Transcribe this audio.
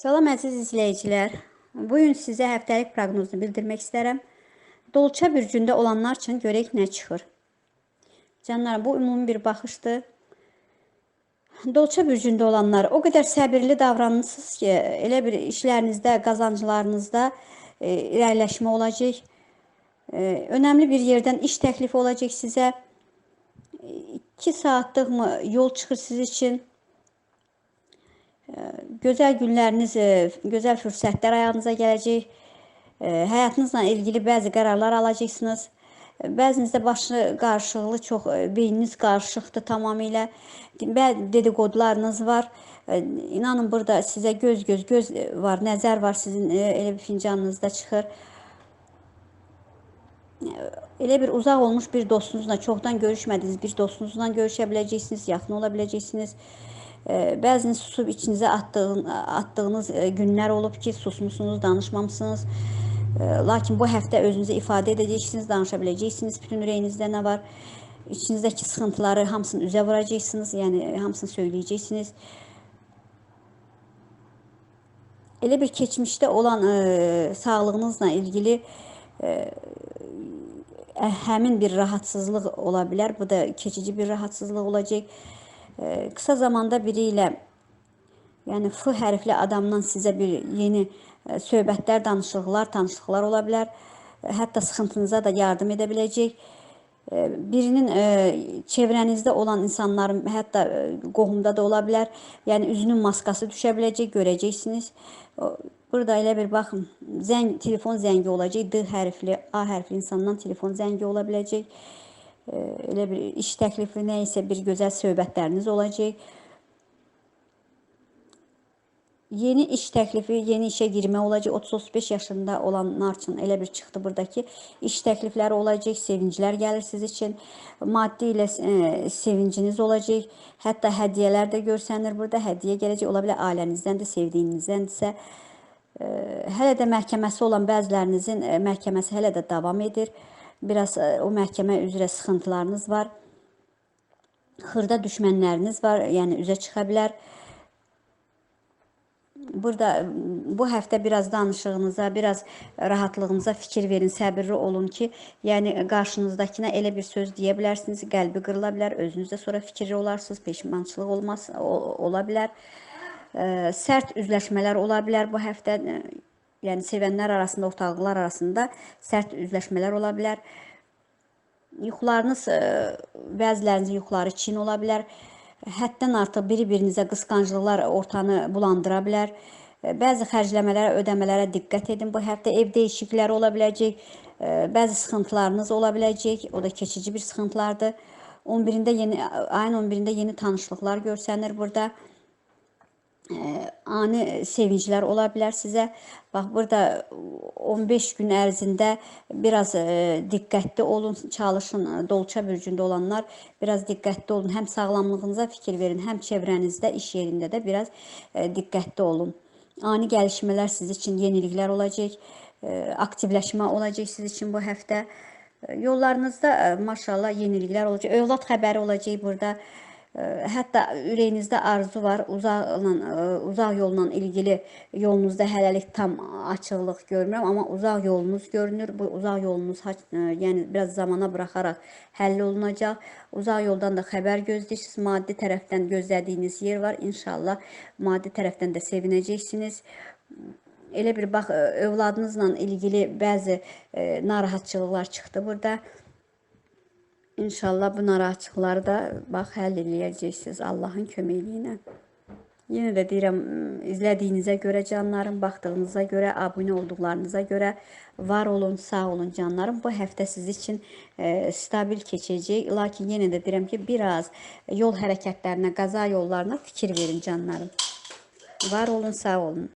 Salam əziz izləyicilər. Bu gün sizə həftəlik proqnozunu bildirmək istərəm. Dolça bürcündə olanlar üçün görək nə çıxır. Canlarım, bu ümumi bir baxışdır. Dolça bürcündə olanlar o qədər səbirli davranırsınız ki, elə bir işlərinizdə, qazanclarınızda e, irəliləşmə olacaq. E, önəmli bir yerdən iş təklifi olacaq sizə. 2 saatlıq mı yol çıxır siz üçün? Gözəl günləriniz, e, gözəl fürsətlər ayağınıza gələcək. E, həyatınızla ilgili bəzi qərarlar alacaqsınız. E, bəzinizdə başı qarışıqlı, çox beyniniz qarışıqdır tamamilə. Bəzi dedikodularınız var. İnanın burada sizə göz göz göz var, nəzər var sizin elə bir fincanınızda çıxır. Elə bir uzaq olmuş bir dostunuzla, çoxdan görüşmədiyiniz bir dostunuzla görüşə biləcəksiniz, yaxın ola biləcəksiniz. Bəzən susub içinizə atdığın, atdığınız e, günlər olub ki, susmusunuz, danışmamısınız. Lakin bu həftə özünüzü ifadə edəcəksiniz, danışa biləcəksiniz. Bütün ürəyinizdə nə var? İçinizdəki sıxıntıları hamısını üzə vuracaqsınız, yəni hamısını söyləyəcəksiniz. Elə bir keçmişdə olan ə, e, sağlığınızla ilgili ə, e, həmin bir rahatsızlıq ola bilər. Bu da keçici bir rahatsızlıq olacaq. Ee, kısa zamanda biriyle yani F hərfli adamdan sizə bir yeni e, söhbətlər, danışıqlar, tanışlıqlar ola bilər. E, hətta sıxıntınıza da yardım edə biləcək. E, birinin çevrənizdə olan insanların hətta qohumda da ola bilər. Yəni üzünün maskası düşə biləcək, görəcəksiniz. Burada elə bir baxın, zəng, telefon zəngi olacaq. D hərfli, A hərfli insandan telefon zəngi ola biləcək elə bir iş təklifi, nə isə bir gözəl söhbətləriniz olacaq. Yeni iş təklifi, yeni işə girmə olacaq. 30-35 yaşında olanlar üçün elə bir çıxdı buradakı iş təklifləri olacaq, sevinclər gəlir siz üçün. Maddi ilə e, sevinciniz olacaq. Hətta hədiyyələr də görsənir burada. Hədiyyə gələcək, ola bilər ailənizdən də, sevdiyinizdəndirsə. E, hələ də məhkəməsi olan bəzilərinizin e, məhkəməsi hələ də davam edir. Biraz e, o məhkəmə üzrə sıxıntılarınız var. Xırda düşmənləriniz var, yəni üzə çıxa bilər. Burada bu həftə biraz danışığınıza, biraz rahatlığınıza fikir verin, səbirli olun ki, yəni qarşınızdakına elə bir söz deyə bilərsiniz, qəlbi qırıla bilər, özünüzdə sonra fikirli olarsınız, peşmançılıq olmaz, ola bilər. Ə, sərt üzləşmələr ola bilər bu həftə yəni sevənlər arasında, ortaqlar arasında sərt üzləşmələr ola bilər. Yuxularınız, e, bəzilərinizin yuxuları çin ola bilər. Həddən artıq biri-birinizə qısqanclıqlar ortanı bulandıra bilər. E, bəzi xərcləmələrə, ödəmələrə diqqət edin. Bu həftə ev dəyişiklikləri ola biləcək. E, bəzi sıxıntılarınız ola biləcək. O da keçici bir sıxıntılardır. 11-də yeni ayın 11-də yeni tanışlıqlar görsənir burada ani sevinclər ola bilər sizə. Bax, burada 15 gün ərzində biraz e, diqqətli olun, çalışın. Dolça bürcündə olanlar biraz diqqətli olun. Həm sağlamlığınıza fikir verin, həm çevrənizdə, iş yerində də biraz e, diqqətli olun. Ani gəlişmələr siz üçün yeniliklər olacaq, e, aktivləşmə olacaq siz üçün bu həftə. Yollarınızda maşallah yeniliklər olacaq. Övlad xəbəri olacaq burada. Hətta ürəyinizdə arzu var, uzaqla uzaq yolla ilgili yolunuzda hələlik tam açıqlıq görmürəm, amma uzaq yolunuz görünür. Bu uzaq yolunuz yəni biraz zamana buraxaraq həll olunacaq. Uzaq yoldan da xəbər gözləyirsiniz. Maddi tərəfdən gözlədiyiniz yer var. İnşallah maddi tərəfdən də sevinəcəksiniz. Elə bir bax övladınızla ilgili bəzi narahatçılıqlar çıxdı burada. İnşallah bu narahatçılıqları da bax həll eləyəcəksiniz Allahın köməkliyi ilə. Yenə də deyirəm, izlədiyinizə görə canlarım, baxdığınıza görə, abunə olduqlarınıza görə var olun, sağ olun canlarım. Bu həftə siz üçün e, stabil keçəcək. Lakin yenə də deyirəm ki, biraz yol hərəkətlərinə, qaza yollarına fikir verin canlarım. Var olun, sağ olun.